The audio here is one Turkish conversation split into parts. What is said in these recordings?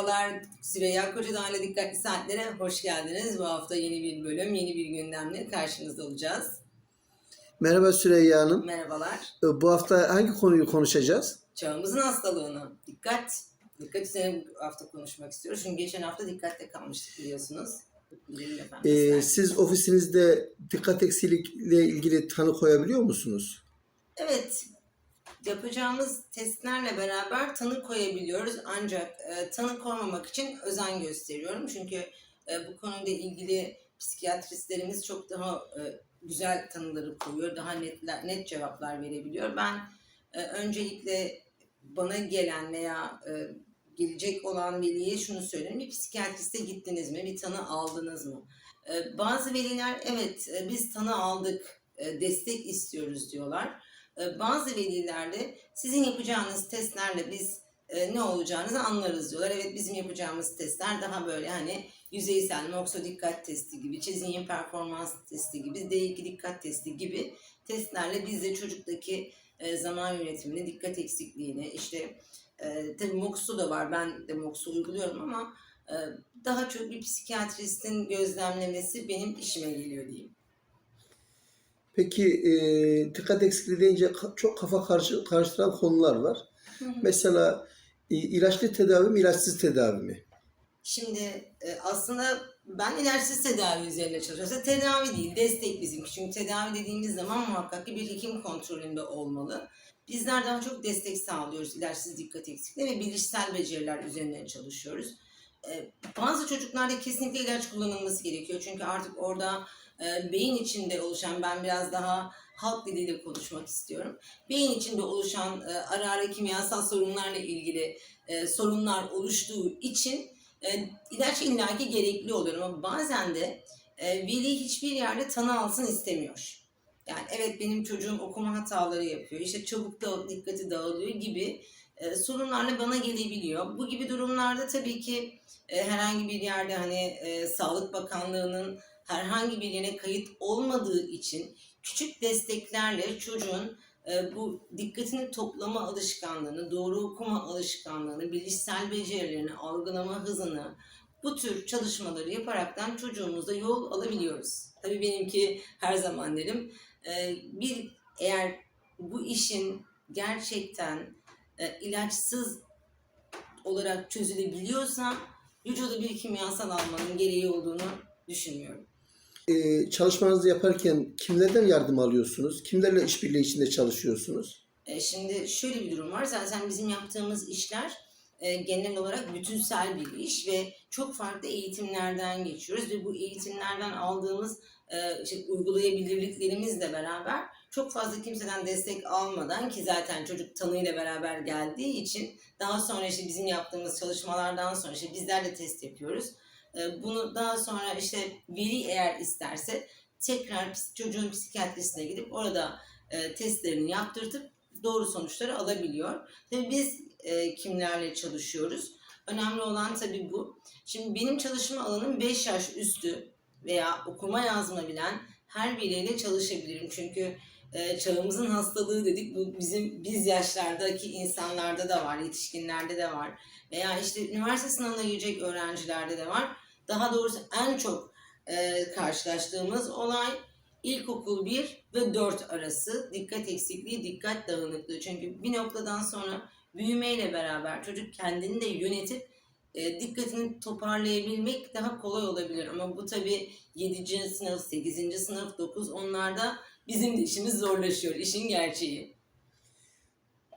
Merhabalar, Süreyya Kocadağ'la Dikkatli Saatlere hoş geldiniz. Bu hafta yeni bir bölüm, yeni bir gündemle karşınızda olacağız. Merhaba Süreyya Hanım. Merhabalar. Ee, Bu hafta hangi konuyu konuşacağız? Çağımızın hastalığına dikkat. Dikkat üzerine bu hafta konuşmak istiyoruz. Çünkü geçen hafta dikkatle kalmıştık biliyorsunuz. Ee, siz ofisinizde dikkat eksiklikle ilgili tanı koyabiliyor musunuz? Evet, yapacağımız testlerle beraber tanı koyabiliyoruz. Ancak e, tanı koymamak için özen gösteriyorum. Çünkü e, bu konuyla ilgili psikiyatristlerimiz çok daha e, güzel tanıları koyuyor, daha netler, net cevaplar verebiliyor. Ben e, öncelikle bana gelen veya e, gelecek olan veliye şunu söyleyeyim. Bir psikiyatriste gittiniz mi? Bir tanı aldınız mı? E, bazı veliler evet e, biz tanı aldık, e, destek istiyoruz diyorlar. E, Bazı velilerde sizin yapacağınız testlerle biz e, ne olacağınızı anlarız diyorlar. Evet bizim yapacağımız testler daha böyle hani yüzeysel Moxo dikkat testi gibi, Çezinyin performans testi gibi, D2 dikkat testi gibi testlerle biz de çocuktaki e, zaman yönetimini, dikkat eksikliğini, işte e, tabii Moxo da var ben de Moxo uyguluyorum ama e, daha çok bir psikiyatristin gözlemlemesi benim işime geliyor diyeyim. Peki e, dikkat eksikliği deyince çok kafa karşı, karıştıran konular var. Mesela e, ilaçlı tedavi mi, ilaçsız tedavi mi? Şimdi e, aslında ben ilaçsız tedavi üzerine çalışıyorum. Tedavi değil, destek bizimki. Çünkü tedavi dediğimiz zaman muhakkak ki bir hekim kontrolünde olmalı. Bizler daha çok destek sağlıyoruz ilaçsız dikkat eksikliği ve bilişsel beceriler üzerine çalışıyoruz. E, bazı çocuklarda kesinlikle ilaç kullanılması gerekiyor. Çünkü artık orada e, beyin içinde oluşan, ben biraz daha halk diliyle konuşmak istiyorum. Beyin içinde oluşan e, ara ara kimyasal sorunlarla ilgili e, sorunlar oluştuğu için e, ilaç illaki gerekli oluyor ama bazen de e, veli hiçbir yerde tanı alsın istemiyor. Yani evet benim çocuğum okuma hataları yapıyor, işte çabuk da dikkati dağılıyor gibi e, sorunlarla bana gelebiliyor. Bu gibi durumlarda tabii ki e, herhangi bir yerde hani e, Sağlık Bakanlığı'nın herhangi bir yerine kayıt olmadığı için küçük desteklerle çocuğun e, bu dikkatini toplama alışkanlığını, doğru okuma alışkanlığını, bilişsel becerilerini, algılama hızını bu tür çalışmaları yaparaktan çocuğumuza yol alabiliyoruz. Tabii benimki her zaman derim e, bir eğer bu işin gerçekten e, ilaçsız olarak çözülebiliyorsa vücuda bir kimyasal almanın gereği olduğunu düşünmüyorum. E, çalışmanızı yaparken kimlerden yardım alıyorsunuz? Kimlerle işbirliği içinde çalışıyorsunuz? E, Şimdi şöyle bir durum var. Zaten bizim yaptığımız işler e, genel olarak bütünsel bir iş ve çok farklı eğitimlerden geçiyoruz ve bu eğitimlerden aldığımız e, işte uygulayabilirliklerimizle beraber çok fazla kimseden destek almadan ki zaten çocuk tanıyla beraber geldiği için daha sonra işte bizim yaptığımız çalışmalardan sonra işte bizler de test yapıyoruz. E, Bunu daha sonra işte veli eğer isterse tekrar çocuğun psikiyatrisine gidip orada e, testlerini yaptırtıp doğru sonuçları alabiliyor. Tabii biz e, kimlerle çalışıyoruz? Önemli olan tabii bu. Şimdi benim çalışma alanım 5 yaş üstü veya okuma yazma bilen her biriyle çalışabilirim. Çünkü e, çağımızın hastalığı dedik. Bu bizim biz yaşlardaki insanlarda da var, yetişkinlerde de var. Veya işte üniversite sınavına girecek öğrencilerde de var. Daha doğrusu en çok e, karşılaştığımız olay İlkokul 1 ve 4 arası dikkat eksikliği, dikkat dağınıklığı. Çünkü bir noktadan sonra büyümeyle beraber çocuk kendini de yönetip e, dikkatini toparlayabilmek daha kolay olabilir. Ama bu tabii 7. sınıf, 8. sınıf, 9 onlarda bizim de işimiz zorlaşıyor. işin gerçeği.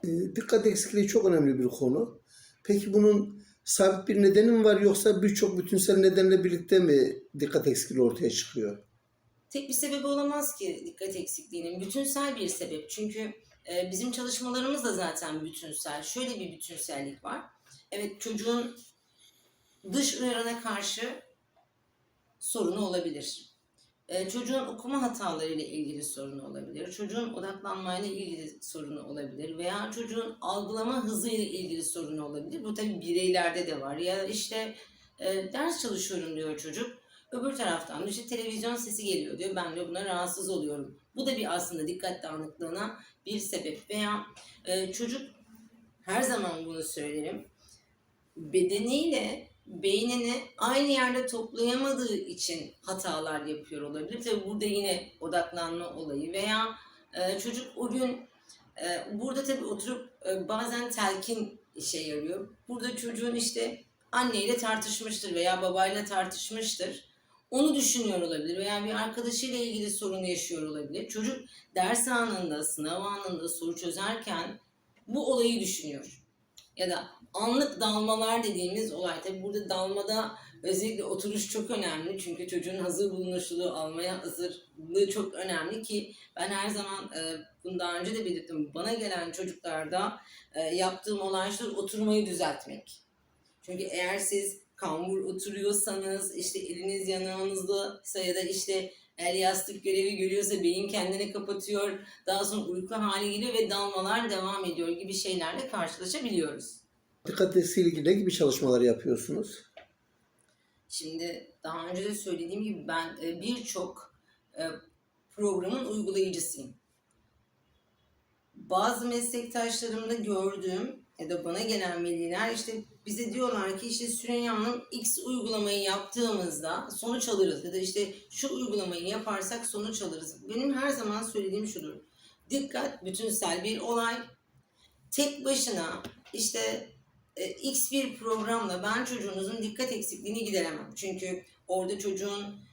E, dikkat eksikliği çok önemli bir konu. Peki bunun sabit bir nedeni mi var yoksa birçok bütünsel nedenle birlikte mi dikkat eksikliği ortaya çıkıyor? tek bir sebebi olamaz ki dikkat eksikliğinin. Bütünsel bir sebep. Çünkü e, bizim çalışmalarımız da zaten bütünsel. Şöyle bir bütünsellik var. Evet çocuğun dış uyarana karşı sorunu olabilir. Çocuğun okuma hatalarıyla ilgili sorunu olabilir. Çocuğun odaklanmayla ilgili sorunu olabilir. Veya çocuğun algılama hızıyla ilgili sorunu olabilir. Bu tabii bireylerde de var. Ya işte ders çalışıyorum diyor çocuk. Öbür taraftan işte televizyon sesi geliyor diyor. Ben de buna rahatsız oluyorum. Bu da bir aslında dikkat dağınıklığına bir sebep. Veya çocuk her zaman bunu söylerim. bedeniyle beynini aynı yerde toplayamadığı için hatalar yapıyor olabilir. Tabii burada yine odaklanma olayı veya e, çocuk o gün e, burada tabii oturup e, bazen telkin işe yarıyor. Burada çocuğun işte anneyle tartışmıştır veya babayla tartışmıştır. Onu düşünüyor olabilir veya bir arkadaşıyla ilgili sorun yaşıyor olabilir. Çocuk ders anında, sınav anında soru çözerken bu olayı düşünüyor. Ya da anlık dalmalar dediğimiz olay. Tabi burada dalmada özellikle oturuş çok önemli. Çünkü çocuğun hazır bulunuşluluğu, almaya hazırlığı çok önemli ki ben her zaman e, bunu daha önce de belirttim. Bana gelen çocuklarda e, yaptığım olay şu oturmayı düzeltmek. Çünkü eğer siz kambur oturuyorsanız işte eliniz yanağınızda ya da işte el yastık görevi görüyorsa beyin kendini kapatıyor. Daha sonra uyku hali geliyor ve dalmalar devam ediyor gibi şeylerle karşılaşabiliyoruz. Dikkat eksikliği ilgili ne gibi çalışmalar yapıyorsunuz? Şimdi daha önce de söylediğim gibi ben e, birçok e, programın uygulayıcısıyım. Bazı meslektaşlarımda gördüğüm ya da bana gelen veliler işte bize diyorlar ki işte Süreyya Hanım X uygulamayı yaptığımızda sonuç alırız ya da işte şu uygulamayı yaparsak sonuç alırız. Benim her zaman söylediğim şudur. Dikkat bütünsel bir olay. Tek başına işte e, X bir programla ben çocuğunuzun dikkat eksikliğini gideremem. Çünkü orada çocuğun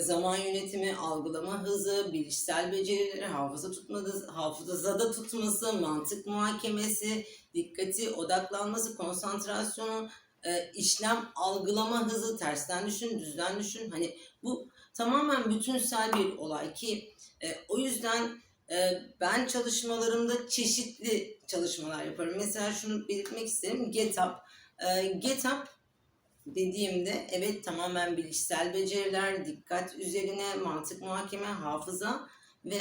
zaman yönetimi, algılama hızı, bilişsel becerileri, hafıza tutması, hafızada tutması, mantık muhakemesi, dikkati, odaklanması, konsantrasyonu, işlem algılama hızı, tersten düşün, düzden düşün. Hani bu tamamen bütünsel bir olay ki o yüzden ben çalışmalarımda çeşitli çalışmalar yaparım. Mesela şunu belirtmek isterim. GetUp. GetUp dediğimde evet tamamen bilişsel beceriler, dikkat üzerine, mantık muhakeme, hafıza ve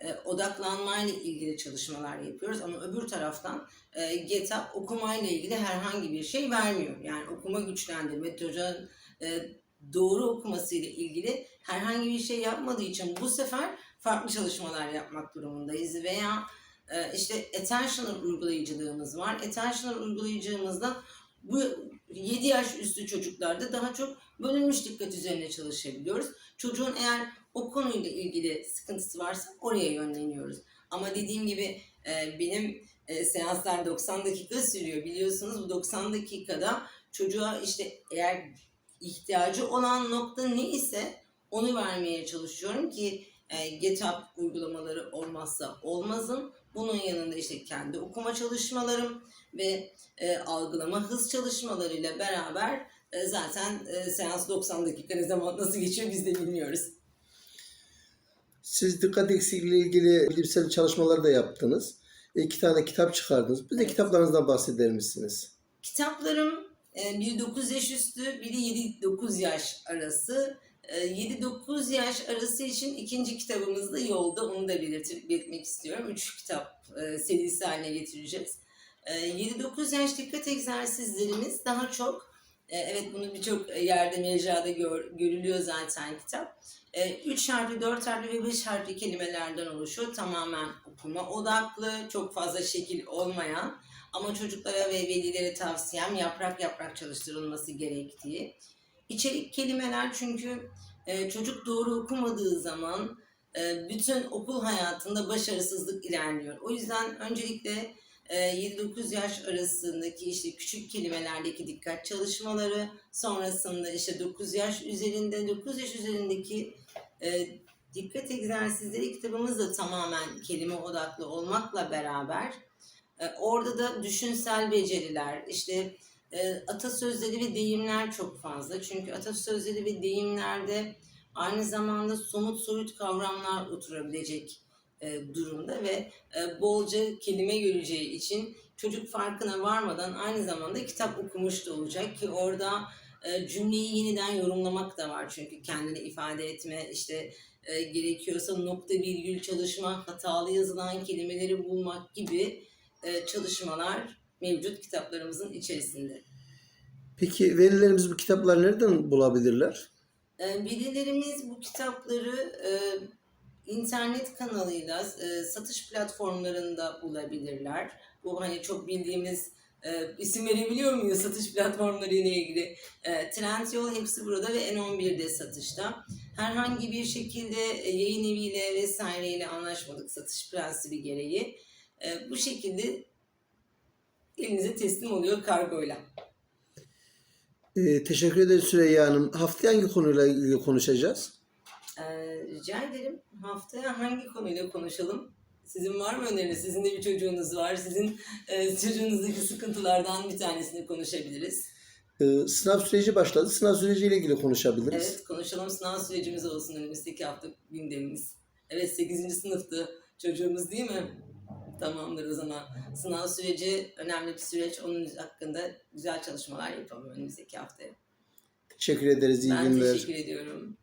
e, odaklanmayla ilgili çalışmalar yapıyoruz. Ama öbür taraftan e, GetUp okumayla ilgili herhangi bir şey vermiyor. Yani okuma güçlendirme, çocuğun e, doğru okumasıyla ilgili herhangi bir şey yapmadığı için bu sefer farklı çalışmalar yapmak durumundayız veya e, işte attentional uygulayıcılığımız var. Attentional uygulayıcımızda bu 7 yaş üstü çocuklarda daha çok bölünmüş dikkat üzerine çalışabiliyoruz. Çocuğun eğer o konuyla ilgili sıkıntısı varsa oraya yönleniyoruz. Ama dediğim gibi e, benim e, seanslar 90 dakika sürüyor. Biliyorsunuz bu 90 dakikada çocuğa işte eğer ihtiyacı olan nokta ne ise onu vermeye çalışıyorum ki e, GitHub uygulamaları olmazsa olmazım. Bunun yanında işte kendi okuma çalışmalarım ve e, algılama hız çalışmalarıyla beraber e, zaten e, seans 90 dakika ne zaman nasıl geçiyor biz de bilmiyoruz. Siz dikkat eksikliği ile ilgili bilimsel çalışmalar da yaptınız. İki tane kitap çıkardınız. Bize kitaplarınızdan bahseder misiniz? Kitaplarım e, biri 9 yaş üstü, biri 7-9 yaş arası. E, 7-9 yaş arası için ikinci kitabımız da yolda. Onu da belirtir, belirtmek istiyorum. Üç kitap e, serisi haline getireceğiz. E, 7-9 yaş dikkat egzersizlerimiz daha çok, e, evet bunu birçok yerde mecrada gör, görülüyor zaten kitap. 3 harfli, 4 harfli ve 5 harfli kelimelerden oluşuyor. Tamamen okuma odaklı, çok fazla şekil olmayan ama çocuklara ve velilere tavsiyem yaprak yaprak çalıştırılması gerektiği. İçerik kelimeler çünkü e, çocuk doğru okumadığı zaman e, bütün okul hayatında başarısızlık ilerliyor. O yüzden öncelikle e, 7-9 yaş arasındaki işte küçük kelimelerdeki dikkat çalışmaları, sonrasında işte 9 yaş üzerinde, 9 yaş üzerindeki e, dikkat egzersizleri kitabımız da tamamen kelime odaklı olmakla beraber e, orada da düşünsel beceriler, işte e, atasözleri ve deyimler çok fazla. Çünkü atasözleri ve deyimlerde aynı zamanda somut soyut kavramlar oturabilecek e, durumda ve e, bolca kelime göreceği için çocuk farkına varmadan aynı zamanda kitap okumuş da olacak ki orada e, cümleyi yeniden yorumlamak da var çünkü kendini ifade etme işte e, gerekiyorsa nokta virgül çalışma hatalı yazılan kelimeleri bulmak gibi e, çalışmalar mevcut kitaplarımızın içerisinde. Peki velilerimiz bu kitapları nereden bulabilirler? E, Velilerimiz bu kitapları e, internet kanalıyla e, satış platformlarında bulabilirler. Bu hani çok bildiğimiz e, isim verebiliyor muyuz satış platformları ile ilgili? E, Trendyol hepsi burada ve N11'de satışta. Herhangi bir şekilde yayın eviyle vesaireyle anlaşmadık satış prensibi gereği. E, bu şekilde elinize teslim oluyor kargoyla. Ee, teşekkür ederiz Süreyya Hanım. Haftaya hangi konuyla ilgili konuşacağız? Ee, rica ederim. Haftaya hangi konuyla konuşalım? Sizin var mı öneriniz? Sizin de bir çocuğunuz var. Sizin e, çocuğunuzdaki sıkıntılardan bir tanesini konuşabiliriz. Ee, sınav süreci başladı. Sınav süreciyle ilgili konuşabiliriz. Evet, konuşalım. Sınav sürecimiz olsun önümüzdeki hafta gündemimiz. Evet, 8. sınıftı çocuğumuz değil mi? Tamamdır o zaman. Sınav süreci önemli bir süreç. Onun hakkında güzel çalışmalar yapalım önümüzdeki haftaya. Teşekkür ederiz. İyi ben günler. teşekkür ediyorum.